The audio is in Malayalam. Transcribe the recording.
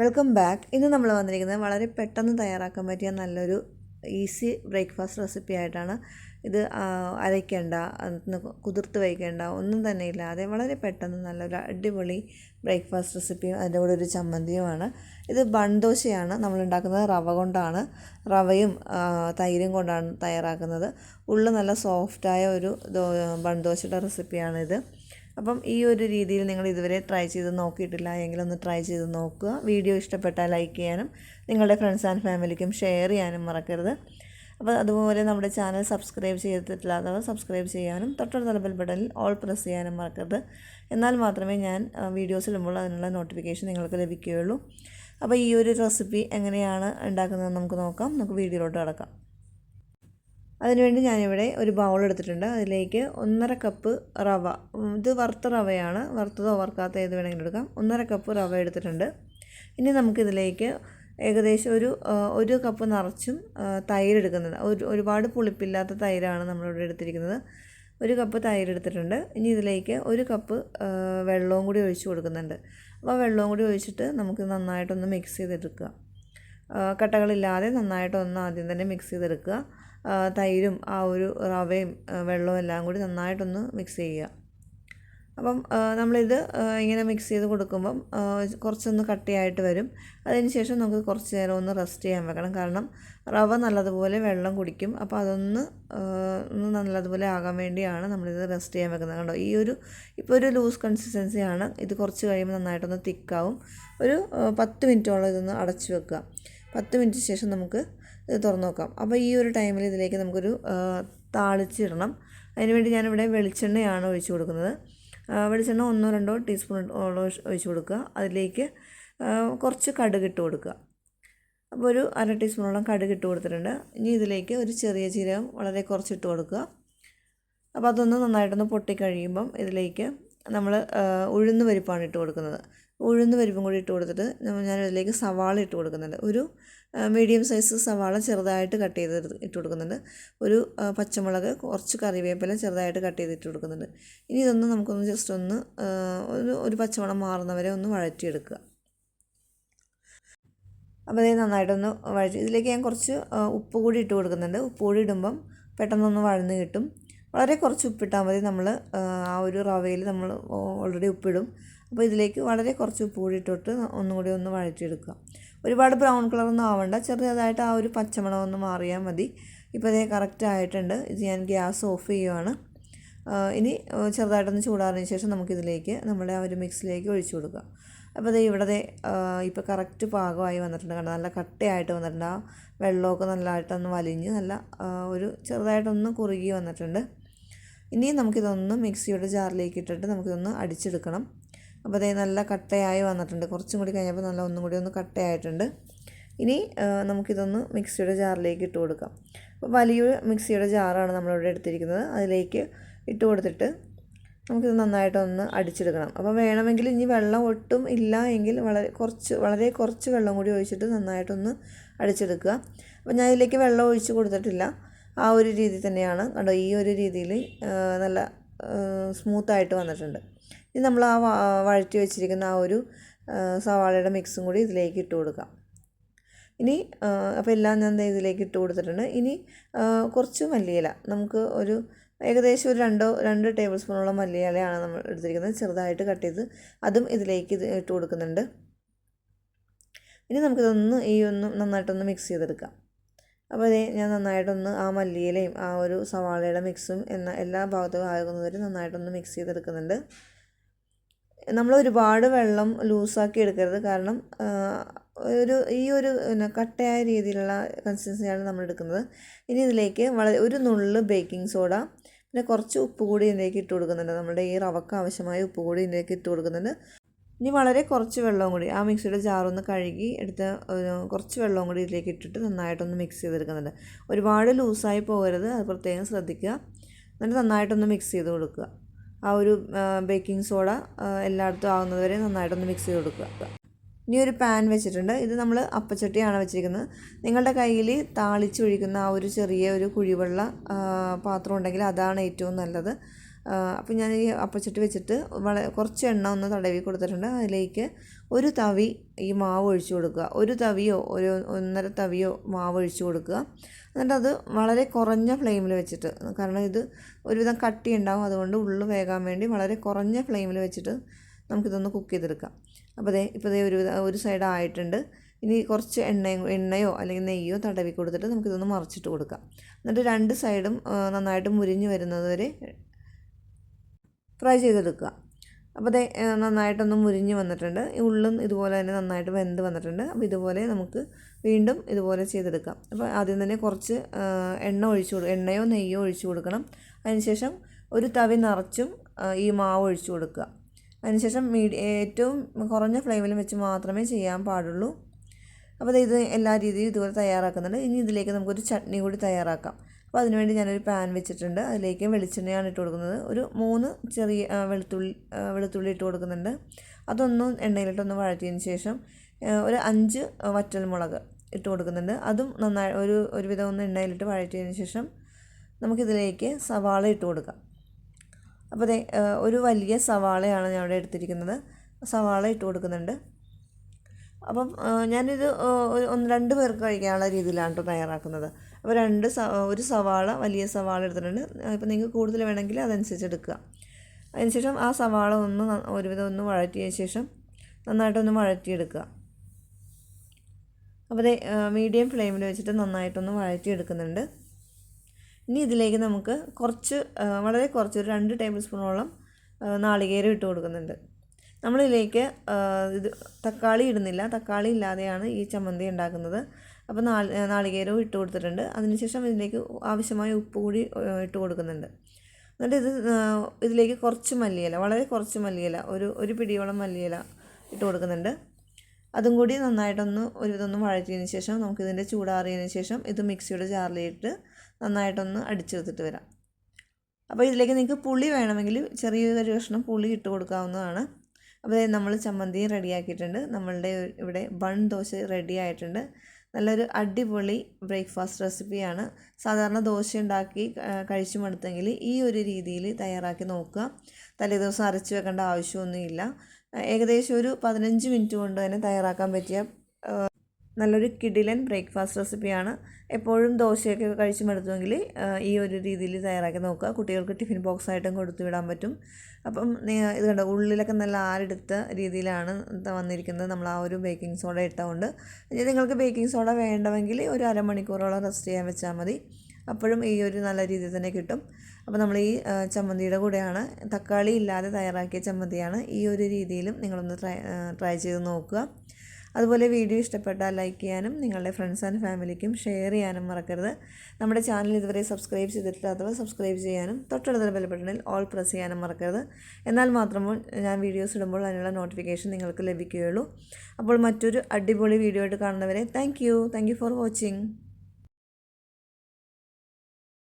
Welcome back. ഇന്ന് നമ്മൾ വന്നിരിക്കുന്നത് വളരെ പെട്ടെന്ന് തയ്യാറാക്കാൻ പറ്റിയ നല്ലൊരു ഈസി ബ്രേക്ക്ഫാസ്റ്റ് റെസിപ്പി ആയിട്ടാണ്. ഇത് അരയ്ക്കേണ്ട കുതിർത്ത് വയ്ക്കേണ്ട ഒന്നും തന്നെ ഇല്ലാതെ വളരെ പെട്ടെന്ന് നല്ലൊരു അടിപൊളി ബ്രേക്ക്ഫാസ്റ്റ് റെസിപ്പിയും അതിന്റെ കൂടെ ഒരു ചമ്മന്തിയുമാണ്. ഇത് ബൺദോശയാണ് നമ്മൾ ഉണ്ടാക്കുന്നത് റവ കൊണ്ടാണ്. റവയും തൈരും കൊണ്ടാണ് തയ്യാറാക്കുന്നത്. ഉള്ളു നല്ല സോഫ്റ്റായ ഒരു ബൺദോശയുടെ റെസിപ്പിയാണിത്. അപ്പം ഈ ഒരു രീതിയിൽ നിങ്ങൾ ഇതുവരെ ട്രൈ ചെയ്ത് നോക്കിയിട്ടില്ല എങ്കിൽ ഒന്ന് ട്രൈ ചെയ്ത് നോക്കുക. വീഡിയോ ഇഷ്ടപ്പെട്ടാൽ ലൈക്ക് ചെയ്യാനും നിങ്ങളുടെ ഫ്രണ്ട്സ് ആൻഡ് ഫാമിലിക്കും ഷെയർ ചെയ്യാനും മറക്കരുത്. അപ്പോൾ അതുപോലെ നമ്മുടെ ചാനൽ സബ്സ്ക്രൈബ് ചെയ്തിട്ടില്ലാത്തവർ സബ്സ്ക്രൈബ് ചെയ്യാനും തൊട്ടടുത്തുള്ള ബെൽ ബട്ടണിൽ ഓൾ പ്രസ് ചെയ്യാനും മറക്കരുത്. എന്നാൽ മാത്രമേ ഞാൻ വീഡിയോസ് ഇടുമ്പോൾ അതിനുള്ള നോട്ടിഫിക്കേഷൻ നിങ്ങൾക്ക് ലഭിക്കുകയുള്ളൂ. അപ്പോൾ ഈ ഒരു റെസിപ്പി എങ്ങനെയാണ് ഉണ്ടാക്കുന്നതെന്ന് നമുക്ക് നോക്കാം. നമുക്ക് വീഡിയോയിലോട്ട് കിടക്കാം. അതിനുവേണ്ടി ഞാനിവിടെ ഒരു ബൗൾ എടുത്തിട്ടുണ്ട്. അതിലേക്ക് ഒന്നര കപ്പ് റവ. ഇത് വറുത്ത റവയാണ്. വറുത്തതോ വറുക്കാത്ത ഏത് വേണമെങ്കിലും എടുക്കാം. ഒന്നര കപ്പ് റവ എടുത്തിട്ടുണ്ട്. ഇനി നമുക്കിതിലേക്ക് ഏകദേശം ഒരു ഒരു കപ്പ് നിറച്ചും തൈര് എടുക്കുന്നത് ഒരു ഒരുപാട് പുളിപ്പില്ലാത്ത തൈരാണ് നമ്മളിവിടെ എടുത്തിരിക്കുന്നത്. ഒരു കപ്പ് തൈര് എടുത്തിട്ടുണ്ട്. ഇനി ഇതിലേക്ക് ഒരു കപ്പ് വെള്ളവും കൂടി ഒഴിച്ച് കൊടുക്കുന്നുണ്ട്. അപ്പോൾ വെള്ളവും കൂടി ഒഴിച്ചിട്ട് നമുക്ക് നന്നായിട്ടൊന്ന് മിക്സ് ചെയ്തെടുക്കുക. ആ, നന്നായിട്ട് ഒന്ന് ആദ്യം തന്നെ മിക്സ് ചെയ്തെടുക്കുക. തൈരും ആ ഒരു റവയും വെള്ളവും എല്ലാം കൂടി നന്നായിട്ടൊന്ന് മിക്സ് ചെയ്യുക. അപ്പം നമ്മളിത് ഇങ്ങനെ മിക്സ് ചെയ്ത് കൊടുക്കുമ്പം കുറച്ചൊന്ന് കട്ടിയായിട്ട് വരും. അതിന് ശേഷം നമുക്ക് കുറച്ച് നേരം ഒന്ന് റെസ്റ്റ് ചെയ്യാൻ വെക്കണം. കാരണം റവ നല്ലതുപോലെ വെള്ളം കുടിക്കും. അപ്പോൾ അതൊന്ന് ഒന്ന് നല്ലതുപോലെ ആകാൻ വേണ്ടിയാണ് നമ്മളിത് റെസ്റ്റ് ചെയ്യാൻ വെക്കുന്നത്. കണ്ടോ? ഈ ഒരു ഇപ്പോൾ ഒരു ലൂസ് കൺസിസ്റ്റൻസിയാണ് ഇത് കുറച്ച് കഴിയുമ്പോൾ നന്നായിട്ടൊന്ന് തിക്കാവും ഒരു പത്ത് മിനിറ്റോളം ഇതൊന്ന് അടച്ചു വെക്കുക. പത്ത് മിനിറ്റ് ശേഷം നമുക്ക് ഇത് തുറന്ന് നോക്കാം. അപ്പോൾ ഈ ഒരു ടൈമിൽ ഇതിലേക്ക് നമുക്കൊരു താളിച്ചിടണം. അതിനുവേണ്ടി ഞാനിവിടെ വെളിച്ചെണ്ണയാണ് ഒഴിച്ചു കൊടുക്കുന്നത്. വെളിച്ചെണ്ണ ഒന്നോ രണ്ടോ ടീസ്പൂൺ ഒഴിച്ചു കൊടുക്കുക. അതിലേക്ക് കുറച്ച് കടുക് ഇട്ട് കൊടുക്കുക. അപ്പോൾ ഒരു അര ടീസ്പൂണോളം കടുക് ഇട്ട് കൊടുത്തിട്ടുണ്ട്. ഇനി ഇതിലേക്ക് ഒരു ചെറിയ ജീരകം വളരെ കുറച്ച് ഇട്ട് കൊടുക്കുക. അപ്പോൾ അതൊന്ന് നന്നായിട്ടൊന്ന് പൊട്ടിക്കഴിയുമ്പം ഇതിലേക്ക് നമ്മൾ ഉഴുന്ന് പരിപ്പാണ് ഇട്ട് കൊടുക്കുന്നത്. ഉഴുന്ന് പരിപ്പും കൂടി ഇട്ട് കൊടുത്തിട്ട് ഞാൻ അതിലേക്ക് സവാള ഇട്ട് കൊടുക്കുന്നുണ്ട്. ഒരു മീഡിയം സൈസ് സവാള ചെറുതായിട്ട് കട്ട് ചെയ്ത് ഇട്ട് കൊടുക്കുന്നുണ്ട്. ഒരു പച്ചമുളക് കുറച്ച് കറിവേപ്പില ചെറുതായിട്ട് കട്ട് ചെയ്ത് ഇട്ട് കൊടുക്കുന്നുണ്ട്. ഇനി ഇതൊന്ന് നമുക്കൊന്ന് ജസ്റ്റ് ഒന്ന് ഒരു ഒരു പച്ചമണം മാറുന്നവരെ ഒന്ന് വഴറ്റിയെടുക്കുക. അപ്പോൾ ഇത് നന്നായിട്ടൊന്ന് വഴറ്റി ഇതിലേക്ക് ഞാൻ കുറച്ച് ഉപ്പ് കൂടി ഇട്ട് കൊടുക്കുന്നുണ്ട്. ഉപ്പ് കൂടി ഇടുമ്പം പെട്ടെന്നൊന്ന് വഴന്ന് കിട്ടും. വളരെ കുറച്ച് ഉപ്പിട്ടാൽ മതി നമ്മൾ ആ ഒരു റവയിൽ നമ്മൾ ഓൾറെഡി ഉപ്പിടും. അപ്പോൾ ഇതിലേക്ക് വളരെ കുറച്ച് ഉപ്പ് കൂടി ഇട്ടിട്ട് ഒന്നും വഴറ്റിയെടുക്കുക. ഒരുപാട് ബ്രൗൺ കളറൊന്നും ആവണ്ട. ചെറിയതായിട്ട് ആ ഒരു പച്ചമണം ഒന്ന് മാറിയാൽ മതി. ഇപ്പോൾ ഇതേ കറക്റ്റ് ആയിട്ടുണ്ട്. ഇത് ഞാൻ ഗ്യാസ് ഓഫ് ചെയ്യുവാണ്. ഇനി ചെറുതായിട്ടൊന്ന് ചൂടാറിന് ശേഷം നമുക്കിതിലേക്ക് നമ്മുടെ ആ ഒരു മിക്സിലേക്ക് ഒഴിച്ചു കൊടുക്കുക. അപ്പോൾ ദേ ഇവിടെ ഇപ്പോൾ കറക്റ്റ് പാകമായി വന്നിട്ടുണ്ട് കണ്ടോ? നല്ല കട്ടയായിട്ട് വന്നിട്ടുണ്ട്. ആ വെള്ളമൊക്കെ നല്ലതായിട്ടൊന്ന് വലിഞ്ഞ് നല്ല ഒരു ചെറുതായിട്ടൊന്ന് കുറുകി വന്നിട്ടുണ്ട്. ഇനി നമുക്കിതൊന്ന് മിക്സിയുടെ ജാറിലേക്ക് ഇട്ടിട്ട് നമുക്കിതൊന്ന് അടിച്ചെടുക്കണം. അപ്പോൾ അതേ നല്ല കട്ടയായി വന്നിട്ടുണ്ട്. കുറച്ചും കൂടി കഴിഞ്ഞപ്പോൾ നല്ല ഒന്നും കൂടി ഒന്ന് കട്ടയായിട്ടുണ്ട്. ഇനി നമുക്കിതൊന്ന് മിക്സിയുടെ ജാറിലേക്ക് ഇട്ട് കൊടുക്കാം. അപ്പോൾ വലിയൊരു മിക്സിയുടെ ജാറാണ് നമ്മളിവിടെ എടുത്തിരിക്കുന്നത്. അതിലേക്ക് ഇട്ട് കൊടുത്തിട്ട് നമുക്കിത് നന്നായിട്ടൊന്ന് അടിച്ചെടുക്കണം. അപ്പോൾ വേണമെങ്കിൽ ഇനി വെള്ളം ഒട്ടും ഇല്ല എങ്കിൽ വളരെ കുറച്ച് വളരെ കുറച്ച് വെള്ളം കൂടി ഒഴിച്ചിട്ട് നന്നായിട്ടൊന്ന് അടിച്ചെടുക്കുക. അപ്പോൾ ഞാൻ ഇതിലേക്ക് വെള്ളം ഒഴിച്ച് കൊടുത്തിട്ടില്ല. ആ ഒരു രീതി തന്നെയാണ്. കണ്ടോ ഈ ഒരു രീതിയിൽ നല്ല സ്മൂത്തായിട്ട് വന്നിട്ടുണ്ട്. ഇനി നമ്മൾ ആ വഴറ്റി വെച്ചിരിക്കുന്ന ആ ഒരു സവാളയുടെ മിക്സും കൂടി ഇതിലേക്ക് ഇട്ട് കൊടുക്കാം. ഇനി അപ്പോൾ എല്ലാം ഞാൻ ഇതിലേക്ക് ഇട്ട് കൊടുത്തിട്ടുണ്ട്. ഇനി കുറച്ച് മല്ലിയില. നമുക്ക് ഒരു ഏകദേശം ഒരു രണ്ടോ രണ്ട് ടേബിൾ സ്പൂണോളം മല്ലിയിലയാണ് നമ്മൾ എടുത്തിരിക്കുന്നത്. ചെറുതായിട്ട് കട്ട് ചെയ്ത് അതും ഇതിലേക്ക് ഇത് ഇട്ട് കൊടുക്കുന്നുണ്ട്. ഇനി നമുക്കിതൊന്ന് ഈ ഒന്ന് നന്നായിട്ടൊന്ന് മിക്സ് ചെയ്തെടുക്കാം. അപ്പോൾ അതേ ഞാൻ നന്നായിട്ടൊന്ന് ആ മല്ലിയിലയും ആ ഒരു സവാളയുടെ മിക്സും എന്ന എല്ലാ ഭാഗത്തും ആകുന്നവരെ നന്നായിട്ടൊന്ന് മിക്സ് ചെയ്തെടുക്കുന്നുണ്ട്. നമ്മൾ ഒരുപാട് വെള്ളം ലൂസാക്കി എടുക്കരുത്. കാരണം ഒരു ഈ ഒരു പിന്നെ കട്ടയായ രീതിയിലുള്ള കൺസിസ്റ്റൻസിയാണ് നമ്മൾ എടുക്കുന്നത്. ഇനി ഇതിലേക്ക് വളരെ ഒരു നുള്ള് ബേക്കിംഗ് സോഡ പിന്നെ കുറച്ച് ഉപ്പ് കൂടി ഇതിലേക്ക് ഇട്ട് കൊടുക്കുന്നുണ്ട്. നമ്മുടെ ഈ റവക്ക് ആവശ്യമായ ഉപ്പ് കൂടി ഇതിലേക്ക് ഇട്ട് കൊടുക്കുന്നുണ്ട്. ഇനി വളരെ കുറച്ച് വെള്ളവും കൂടി ആ മിക്സിയുടെ ജാറൊന്ന് കഴുകി എടുത്ത് കുറച്ച് വെള്ളവും കൂടി ഇതിലേക്ക് ഇട്ടിട്ട് നന്നായിട്ടൊന്ന് മിക്സ് ചെയ്തെടുക്കുന്നുണ്ട്. ഒരുപാട് ലൂസായി പോകരുത് അത് പ്രത്യേകം ശ്രദ്ധിക്കുക. എന്നിട്ട് നന്നായിട്ടൊന്ന് മിക്സ് ചെയ്ത് കൊടുക്കുക. ആ ഒരു ബേക്കിംഗ് സോഡ എല്ലായിടത്തും ആകുന്നത് വരെ നന്നായിട്ടൊന്ന് മിക്സ് ചെയ്ത് കൊടുക്കുക. ഇനി ഒരു പാൻ വെച്ചിട്ടുണ്ട്. ഇത് നമ്മൾ അപ്പച്ചട്ടിയാണ് വെച്ചിരിക്കുന്നത്. നിങ്ങളുടെ കയ്യിൽ താളിച്ചൊഴിക്കുന്ന ആ ഒരു ചെറിയ ഒരു കുഴിവെള്ള പാത്രം ഉണ്ടെങ്കിൽ അതാണ് ഏറ്റവും നല്ലത്. അപ്പോൾ ഞാൻ ഈ അപ്പച്ചട്ടി വെച്ചിട്ട് വളരെ കുറച്ച് എണ്ണ ഒന്ന് തടവി കൊടുത്തിട്ടുണ്ട്. അതിലേക്ക് ഒരു തവി ഈ മാവ് ഒഴിച്ചു കൊടുക്കുക. ഒരു തവിയോ ഒരു ഒന്നര തവിയോ മാവ് ഒഴിച്ചു കൊടുക്കുക. എന്നിട്ട് അത് വളരെ കുറഞ്ഞ ഫ്ലെയിമിൽ വെച്ചിട്ട് കാരണം ഇത് ഒരുവിധം കട്ടി ഉണ്ടാവും അതുകൊണ്ട് ഉള്ളു വേകാൻ വേണ്ടി വളരെ കുറഞ്ഞ ഫ്ലെയിമിൽ വെച്ചിട്ട് നമുക്കിതൊന്ന് കുക്ക് ചെയ്തെടുക്കാം. അപ്പോൾ ദേ ഇപ്പോൾ ദേ ഒരു ഒരു സൈഡ് ആയിട്ടുണ്ട്. ഇനി കുറച്ച് എണ്ണയും എണ്ണയോ അല്ലെങ്കിൽ നെയ്യോ തടവി കൊടുത്തിട്ട് നമുക്കിതൊന്ന് മറിച്ചിട്ട് കൊടുക്കാം. എന്നിട്ട് രണ്ട് സൈഡും നന്നായിട്ട് മുരിഞ്ഞ് വരുന്നത് വരെ ഫ്രൈ ചെയ്തെടുക്കുക. അപ്പോൾ അത് നന്നായിട്ടൊന്ന് മുരിഞ്ഞ് വന്നിട്ടുണ്ട്. ഉള്ളും ഇതുപോലെ തന്നെ നന്നായിട്ട് വെന്ത് വന്നിട്ടുണ്ട്. അപ്പോൾ ഇതുപോലെ നമുക്ക് വീണ്ടും ഇതുപോലെ ചെയ്തെടുക്കാം. അപ്പോൾ ആദ്യം തന്നെ കുറച്ച് എണ്ണ ഒഴിച്ചു കൊടുക്കുക എണ്ണയോ നെയ്യോ ഒഴിച്ചു കൊടുക്കണം. അതിനുശേഷം ഒരു തവി നിറച്ചും ഈ മാവ് ഒഴിച്ചു കൊടുക്കുക. അതിനുശേഷം മീഡിയ ഏറ്റവും കുറഞ്ഞ ഫ്ലെയിമിൽ വെച്ച് മാത്രമേ ചെയ്യാൻ പാടുള്ളൂ. അപ്പോൾ ഇത് എല്ലാ രീതിയിലും ഇതുപോലെ തയ്യാറാക്കുന്നുണ്ട്. ഇനി ഇതിലേക്ക് നമുക്കൊരു ചട്നി കൂടി തയ്യാറാക്കാം. അപ്പോൾ അതിനുവേണ്ടി ഞാനൊരു പാൻ വെച്ചിട്ടുണ്ട്. അതിലേക്ക് വെളിച്ചെണ്ണയാണ് ഇട്ട് കൊടുക്കുന്നത്. ഒരു മൂന്ന് ചെറിയ വെളുത്തുള്ളി വെളുത്തുള്ളി ഇട്ട് കൊടുക്കുന്നുണ്ട്. അതൊന്നും എണ്ണയിലിട്ടൊന്ന് വഴറ്റിയതിന് ശേഷം ഒരു അഞ്ച് വറ്റൽമുളക് ഇട്ട് കൊടുക്കുന്നുണ്ട്. അതും നന്നായി ഒരു ഒരുവിധം ഒന്ന് എണ്ണയിലിട്ട് വഴറ്റിയതിന് ശേഷം നമുക്കിതിലേക്ക് സവാള ഇട്ട് കൊടുക്കാം. അപ്പോൾ അതെ ഒരു വലിയ സവാളയാണ് ഞാൻ ഇവിടെ എടുത്തിരിക്കുന്നത്. സവാള ഇട്ട് കൊടുക്കുന്നുണ്ട്. അപ്പം ഞാനിത് ഒന്ന് രണ്ട് പേർക്ക് കഴിക്കാനുള്ള രീതിയിലാണ് കേട്ടോ തയ്യാറാക്കുന്നത്. അപ്പോൾ രണ്ട് ഒരു സവാള വലിയ സവാള എടുത്തിട്ടുണ്ട്. ഇപ്പം നിങ്ങൾക്ക് കൂടുതൽ വേണമെങ്കിൽ അതനുസരിച്ച് എടുക്കുക. അതിനുശേഷം ആ സവാള ഒന്ന് ഒരുവിധം ഒന്ന് വഴറ്റിയ ശേഷം നന്നായിട്ടൊന്ന് വഴറ്റിയെടുക്കുക. അപ്പോൾ അതേ മീഡിയം ഫ്ലെയിമിൽ വെച്ചിട്ട് നന്നായിട്ടൊന്ന് വഴറ്റിയെടുക്കുന്നുണ്ട്. ഇനി ഇതിലേക്ക് നമുക്ക് കുറച്ച് വളരെ കുറച്ച് ഒരു രണ്ട് ടേബിൾ സ്പൂണോളം നാളികേരം ഇട്ട് കൊടുക്കുന്നുണ്ട്. നമ്മളിതിലേക്ക് ഇത് തക്കാളി ഇടുന്നില്ല. തക്കാളി ഇല്ലാതെയാണ് ഈ ചമ്മന്തി ഉണ്ടാക്കുന്നത്. അപ്പോൾ നാളി നാളികേരവും ഇട്ട് കൊടുത്തിട്ടുണ്ട്. അതിനുശേഷം ഇതിലേക്ക് ആവശ്യമായ ഉപ്പ് കൂടി ഇട്ട് കൊടുക്കുന്നുണ്ട്. എന്നിട്ട് ഇത് ഇതിലേക്ക് കുറച്ച് മല്ലിയില വളരെ കുറച്ച് മല്ലിയില ഒരു ഒരു പിടിയോളം മല്ലിയില ഇട്ട് കൊടുക്കുന്നുണ്ട്. അതും കൂടി നന്നായിട്ടൊന്ന് ഒരു ഇതൊന്ന് വഴറ്റിയതിന് ശേഷം നമുക്കിതിന്റെ ചൂടാറിയതിന് ശേഷം ഇത് മിക്സിയുടെ ജാറിലിട്ട് നന്നായിട്ടൊന്ന് അടിച്ചെടുത്തിട്ട് വരാം. അപ്പോൾ ഇതിലേക്ക് നിങ്ങൾക്ക് പുളി വേണമെങ്കിൽ ചെറിയൊരു കഷ്ണം പുളി ഇട്ട് കൊടുക്കാവുന്നതാണ്. അപ്പോൾ നമ്മൾ ചമ്മന്തിയും റെഡിയാക്കിയിട്ടുണ്ട് നമ്മളുടെ ഇവിടെ ബൺ ദോശ റെഡി ആയിട്ടുണ്ട്. നല്ലൊരു അടിപൊളി ബ്രേക്ക്ഫാസ്റ്റ് റെസിപ്പിയാണ് സാധാരണ ദോശ ഉണ്ടാക്കി കഴിച്ചു മടുത്തെങ്കിൽ ഈ ഒരു രീതിയിൽ തയ്യാറാക്കി നോക്കുക. തലേദിവസം അരച്ച് വെക്കേണ്ട ആവശ്യമൊന്നുമില്ല. ഏകദേശം ഒരു പതിനഞ്ച് മിനിറ്റ് കൊണ്ട് തന്നെ തയ്യാറാക്കാൻ പറ്റിയ നല്ലൊരു കിടിലൻ ബ്രേക്ക്ഫാസ്റ്റ് റെസിപ്പിയാണ്. എപ്പോഴും ദോശയൊക്കെ കഴിച്ച് മടുത്തുമെങ്കിൽ ഈ ഒരു രീതിയിൽ തയ്യാറാക്കി നോക്കുക. കുട്ടികൾക്ക് ടിഫിൻ ബോക്സ് ആയിട്ടും കൊടുത്തു വിടാൻ പറ്റും. അപ്പം ഇത് കണ്ടോ? ഉള്ളിലൊക്കെ നല്ല ആരെടുത്ത രീതിയിലാണ് വന്നിരിക്കുന്നത്. നമ്മൾ ആ ഒരു ബേക്കിംഗ് സോഡ ഇട്ടതുകൊണ്ട്. നിങ്ങൾക്ക് ബേക്കിംഗ് സോഡ വേണ്ടമെങ്കിൽ ഒരു അരമണിക്കൂറോളം റെസ്റ്റ് ചെയ്യാൻ വെച്ചാൽ മതി. അപ്പോഴും ഈ ഒരു നല്ല രീതിയിൽ തന്നെ കിട്ടും. അപ്പോൾ നമ്മൾ ഈ ചമ്മന്തിയുടെ കൂടെയാണ്. തക്കാളി ഇല്ലാതെ തയ്യാറാക്കിയ ചമ്മന്തിയാണ് ഈ ഒരു രീതിയിലും നിങ്ങളൊന്ന് ട്രൈ ട്രൈ ചെയ്ത് നോക്കുക. അതുപോലെ വീഡിയോ ഇഷ്ടപ്പെട്ടാൽ ലൈക്ക് ചെയ്യാനും നിങ്ങളുടെ ഫ്രണ്ട്സ് ആൻഡ് ഫാമിലിക്കും ഷെയർ ചെയ്യാനും മറക്കരുത്. നമ്മുടെ ചാനൽ ഇതുവരെ സബ്സ്ക്രൈബ് ചെയ്തിട്ടില്ലാത്തവർ സബ്സ്ക്രൈബ് ചെയ്യാനും തൊട്ടടുത്ത ബെൽ ബട്ടണിൽ ഓൾ പ്രസ് ചെയ്യാനും മറക്കരുത്. എന്നാൽ മാത്രമേ ഞാൻ വീഡിയോസ് ഇടുമ്പോൾ അതിനുള്ള നോട്ടിഫിക്കേഷൻ നിങ്ങൾക്ക് ലഭിക്കുകയുള്ളൂ. അപ്പോൾ മറ്റൊരു അടിപൊളി വീഡിയോ ആയിട്ട് കാണുന്നവരെ thank you thank you for watching